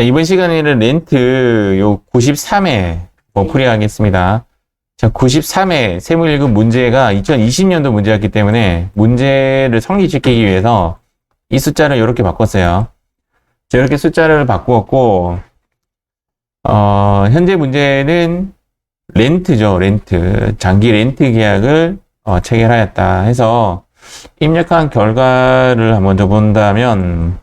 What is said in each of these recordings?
자, 이번 시간에는 렌트 요 93회 뭐 풀이하겠습니다. 자, 93회 세무 1급 문제가 2020년도 문제였기 때문에 문제를 성립시키기 위해서 이 숫자를 이렇게 바꿨어요. 자, 이렇게 숫자를 바꾸었고, 어, 현재 문제는 렌트죠, 렌트. 장기 렌트 계약을 어, 체결하였다 해서 입력한 결과를 한번 더 본다면,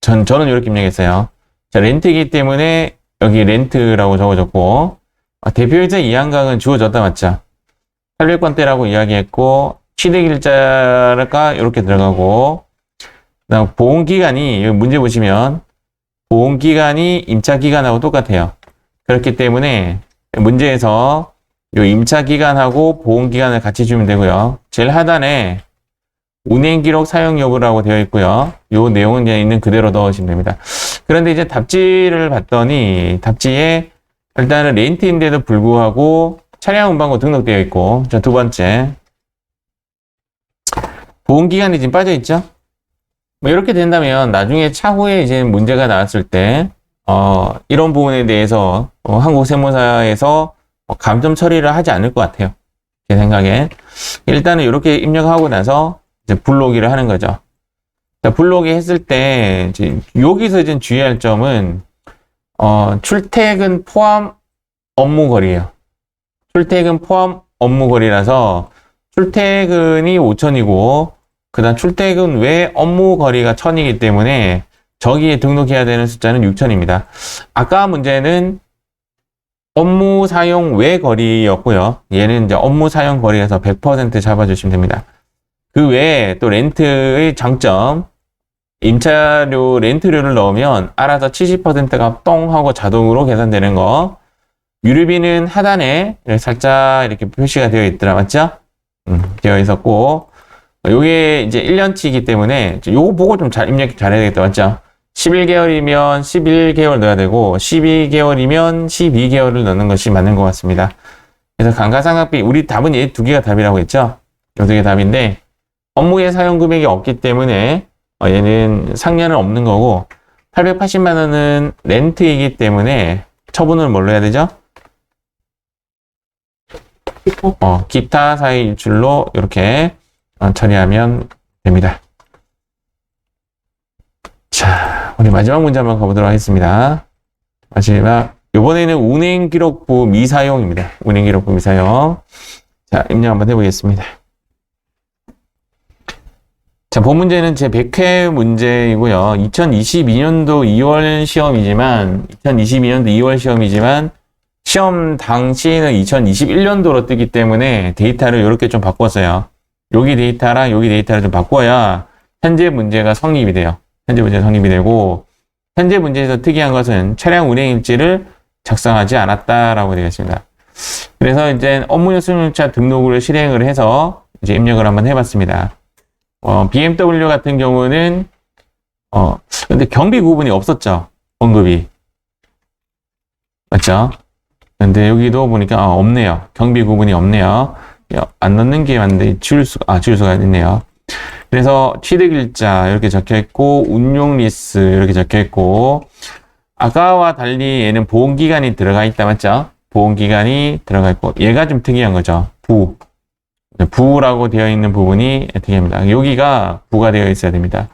전, 저는 이렇게 입력했어요. 자, 렌트이기 때문에 여기 렌트라고 적어줬고, 아, 대표이자 이한강은 주어졌다 맞죠? 살려권대라고 이야기했고, 취득일자가 이렇게 들어가고, 그다음 보험기간이, 여기 문제 보시면, 보험기간이 임차기간하고 똑같아요. 그렇기 때문에 문제에서 요 임차기간하고 보험기간을 같이 주면 되고요. 제일 하단에 운행기록 사용 여부라고 되어 있고요. 요 내용은 그냥 있는 그대로 넣으시면 됩니다. 그런데 이제 답지를 봤더니 답지에 일단은 렌트인데도 불구하고 차량 운반고 등록되어 있고 자 두 번째 보험기간이 지금 빠져 있죠? 뭐 이렇게 된다면 나중에 차후에 이제 문제가 나왔을 때 어, 이런 부분에 대해서 어, 한국 세무사에서 어, 감점 처리를 하지 않을 것 같아요. 제 생각에 일단은 이렇게 입력하고 나서 이제 불러오기를 하는 거죠. 자, 불러오기 했을 때 이제 여기서 이제 주의할 점은 어, 출퇴근 포함 업무 거리예요. 출퇴근 포함 업무 거리라서 출퇴근이 5천이고 그 다음 출퇴근 외 업무 거리가 1000이기 때문에 저기에 등록해야 되는 숫자는 6000입니다. 아까 문제는 업무 사용 외 거리였고요. 얘는 이제 업무 사용 거리에서 100% 잡아주시면 됩니다. 그 외에 또 렌트의 장점, 임차료 렌트료를 넣으면 알아서 70%가 똥 하고 자동으로 계산되는 거. 유류비는 하단에 살짝 이렇게 표시가 되어 있더라, 맞죠? 음, 되어 있었고, 요게 이제 1년치이기 때문에 요거 보고 좀 잘 입력 잘해야 되겠다, 맞죠? 11개월이면 11개월 넣어야 되고 12개월이면 12개월을 넣는 것이 맞는 것 같습니다. 그래서 감가상각비 우리 답은 얘 두 개가 답이라고 했죠. 요 두 개 답인데 업무의 사용 금액이 없기 때문에 어, 얘는 상년은 없는 거고 880만 원은 렌트이기 때문에 처분을 뭘로 해야 되죠? 어, 기타 사이 일출로 이렇게 어, 처리하면 됩니다. 자, 우리 마지막 문제 한번 가보도록 하겠습니다. 마지막, 이번에는 운행기록부 미사용입니다. 운행기록부 미사용. 자, 입력 한번 해보겠습니다. 자, 본 문제는 제 100회 문제이고요. 2022년도 2월 시험이지만, 2022년도 2월 시험이지만, 시험 당시에는 2021년도로 뜨기 때문에 데이터를 이렇게 좀 바꿨어요. 여기 데이터랑 여기 데이터를 좀 바꿔야 현재 문제가 성립이 돼요. 현재 문제 성립이 되고 현재 문제에서 특이한 것은 차량 운행 일지를 작성하지 않았다라고 되어 있습니다. 그래서 이제 업무용 승용차 등록을 실행을 해서 이제 입력을 한번 해봤습니다. 어, BMW 같은 경우는 어 근데 경비 구분이 없었죠 언급이 맞죠? 근데 여기도 보니까 아, 없네요. 경비 구분이 없네요. 안 넣는 게 맞는데 지울 수가 아 지울 수가 있네요. 그래서 취득일자 이렇게 적혀 있고 운용 리스 이렇게 적혀 있고 아까와 달리 얘는 보험기간이 들어가 있다 맞죠? 보험기간이 들어가 있고 얘가 좀 특이한 거죠. 부 부라고 되어 있는 부분이 특이합니다. 여기가 부가 되어 있어야 됩니다.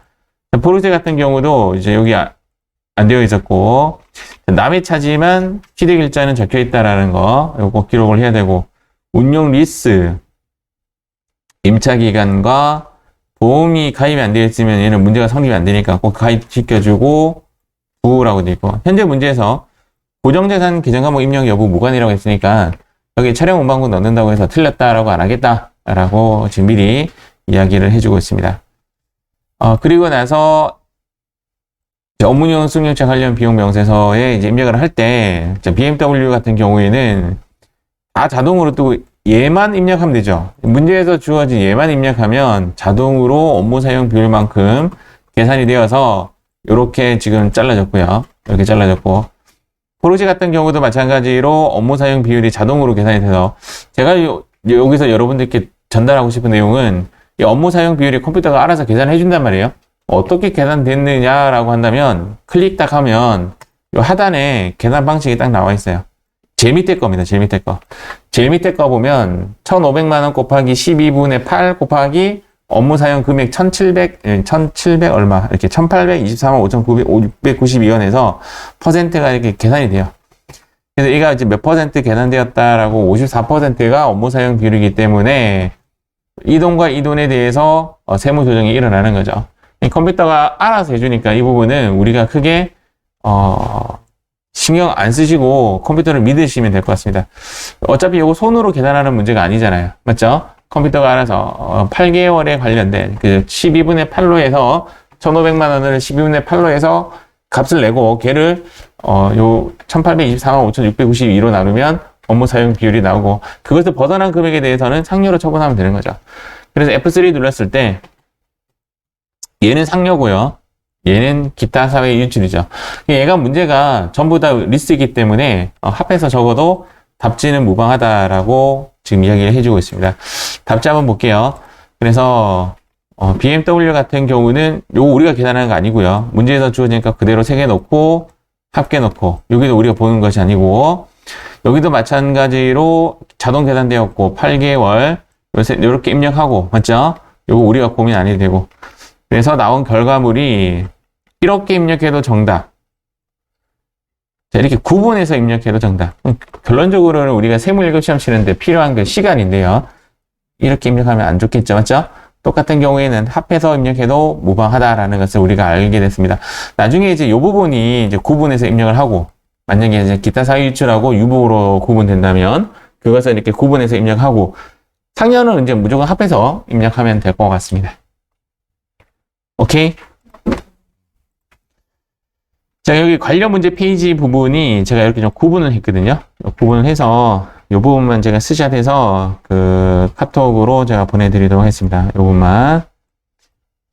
포르쉐 같은 경우도 이제 여기 안 되어 있었고 남의 차지만 취득 일자는 적혀 있다라는 거 요거 기록을 해야 되고 운용 리스 임차 기간과 보험이 가입이 안 되어 있으면 얘는 문제가 성립이 안 되니까 꼭 가입시켜주고 부라고 되어 있고 현재 문제에서 고정재산 계정 과목 입력 여부 무관이라고 했으니까 여기 차량 운반금 넣는다고 해서 틀렸다라고 안 하겠다 라고 지금 미리 이야기를 해주고 있습니다. 어, 그리고 나서 업무용 승용차 관련 비용 명세서에 이제 입력을 할 때 BMW 같은 경우에는 다 자동으로 또 얘만 입력하면 되죠. 문제에서 주어진 얘만 입력하면 자동으로 업무 사용 비율만큼 계산이 되어서 이렇게 지금 잘라졌고요. 이렇게 잘라졌고 포르쉐 같은 경우도 마찬가지로 업무 사용 비율이 자동으로 계산이 돼서 제가 요, 여기서 여러분들께 전달하고 싶은 내용은 이 업무 사용 비율이 컴퓨터가 알아서 계산해 준단 말이에요. 어떻게 계산됐느냐라고 한다면 클릭 딱 하면 요 하단에 계산 방식이 딱 나와 있어요. 제일 밑에 겁니다. 제일 밑에 거. 제일 밑에 거 보면 1,500만 원 곱하기 12분의 8 곱하기 업무 사용 금액 1,700, 예, 1,700 얼마 이렇게 1,824만 5,692원에서 퍼센트가 이렇게 계산이 돼요. 그래서 얘가 이제 몇 퍼센트 계산되었다라고 54%가 업무 사용 비율이기 때문에 이 돈과 이 돈에 대해서 어, 세무 조정이 일어나는 거죠. 이 컴퓨터가 알아서 해주니까 이 부분은 우리가 크게 어, 신경 안 쓰시고 컴퓨터를 믿으시면 될 것 같습니다. 어차피 이거 손으로 계산하는 문제가 아니잖아요. 맞죠? 컴퓨터가 알아서 어, 8개월에 관련된 그 12분의 8로 해서 1,500만 원을 12분의 8로 해서 값을 내고 걔를 어, 요 1824만 5,692로 나누면 업무 사용 비율이 나오고 그것을 벗어난 금액에 대해서는 상료로 처분하면 되는 거죠. 그래서 F3 눌렀을 때 얘는 상료고요. 얘는 기타 사회 유출이죠. 얘가 문제가 전부 다 리스트이기 때문에 어, 합해서 적어도 답지는 무방하다라고 지금 이야기를 해주고 있습니다. 답지 한번 볼게요. 그래서 어, BMW 같은 경우는 요거 우리가 계산하는 거 아니고요. 문제에서 주어지니까 그대로 세개 놓고 합계 놓고 여기도 우리가 보는 것이 아니고 여기도 마찬가지로 자동 계산되었고 8개월 이렇게 입력하고 맞죠? 요거 우리가 고민 안 해도 되고 그래서 나온 결과물이 이렇게 입력해도 정답. 자, 이렇게 구분해서 입력해도 정답. 음, 결론적으로는 우리가 세무 1급 시험 치는데 필요한 그 시간인데요. 이렇게 입력하면 안 좋겠죠. 맞죠? 똑같은 경우에는 합해서 입력해도 무방하다라는 것을 우리가 알게 됐습니다. 나중에 이제 이 부분이 이제 구분해서 입력을 하고, 만약에 이제 기타 사유 유출하고 유보로 구분된다면, 그것을 이렇게 구분해서 입력하고, 상년은 이제 무조건 합해서 입력하면 될 것 같습니다. 오케이? 자, 여기 관련 문제 페이지 부분이 제가 이렇게 좀 구분을 했거든요. 구분을 해서 이 부분만 제가 스샷해서 그 카톡으로 제가 보내드리도록 하겠습니다. 이 부분만.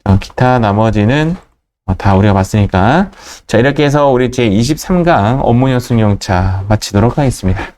어, 기타 나머지는 어, 다 우리가 봤으니까. 자, 이렇게 해서 우리 제 23강 업무 연수용차 마치도록 하겠습니다.